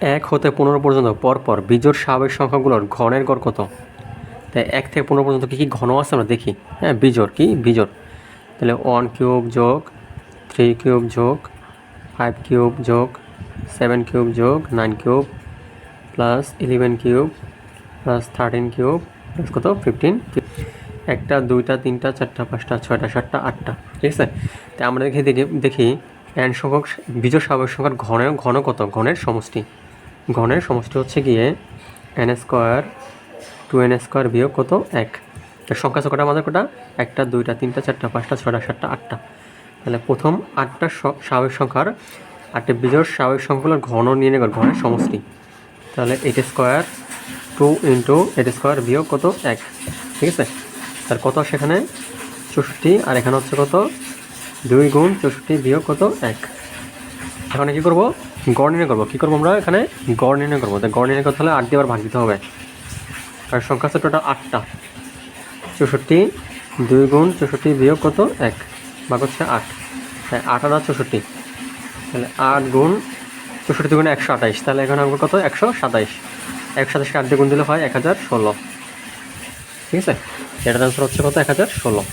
এক হতে পনেরো পর্যন্ত, পরপর বিজোড় স্বাভাবিক সংখ্যাগুলোর ঘনের গড় কত? তাই এক থেকে পনেরো পর্যন্ত কী কী ঘন আছে আমরা দেখি? হ্যাঁ বিজোড় কি? বিজোড়। তাহলে ওয়ান কিউব যোগ থ্রি কিউব যোগ ফাইভ কিউব যোগ সেভেন কিউব যোগ nine cube plus eleven cube plus thirteen cube plus কত? ফিফটিন একটা, দুইটা, তিনটা, চারটা, পাঁচটা, ছয়টা, সাতটা, আটটা। ঠিক আছে? তাই আমরা দেখি দেখি এন সংখ্যক বিজোড় স্বাভাবিক সংখ্যার ঘনের, ঘন কত? ঘনের সমষ্টি। ঘনের সমষ্টি হচ্ছে গিয়ে n square two n square বিয়োগ কত? এক। সংখ্যা কটা আমাদের কটা? একটা, দুইটা, তিনটা, চারটা, পাঁচটা, ছয়টা, সাতটা, আটটা। তাহলে প্রথম আটটা স্বাভাবিক সংখ্যার, আটটা বিজোড় স্বাভাবিক সংখ্যাগুলোর ঘন নিয়ে নেবে, ঘনের সমষ্টি। তাহলে eight square two into eight square বিয়োগ কত? এক। ঠিক আছে? তার কত সেখানে চৌষট্টি। আর এখানে হচ্ছে কত? দুই গুণ চৌষট্টি বিয়োগ কত? এক। এখানে কী করব? গড় নির্ণয় করব। কী করব আমরা এখানে? গড় নির্ণয় করব। তাই গড় নির্ণয় করতে হলে আট দিয়ে আবার ভাগ দিতে হবে। আর সংখ্যা আছে টোটাল আটটা। চৌষট্টি দুই গুণ চৌষট্টি বিয়োগ কত? এক। ভাগ হচ্ছে আট। হ্যাঁ আট আর চৌষট্টি। তাহলে আট গুণ চৌষট্টি গুণ একশো আঠাইশ। তাহলে এখানে হবে কত? একশো সাতাইশ। একশো সাতাইশকে আট দিয়ে গুণ দিলে হয় এক হাজার ষোলো। ঠিক আছে? এটার আনসার হচ্ছে কত? এক হাজার ষোলো।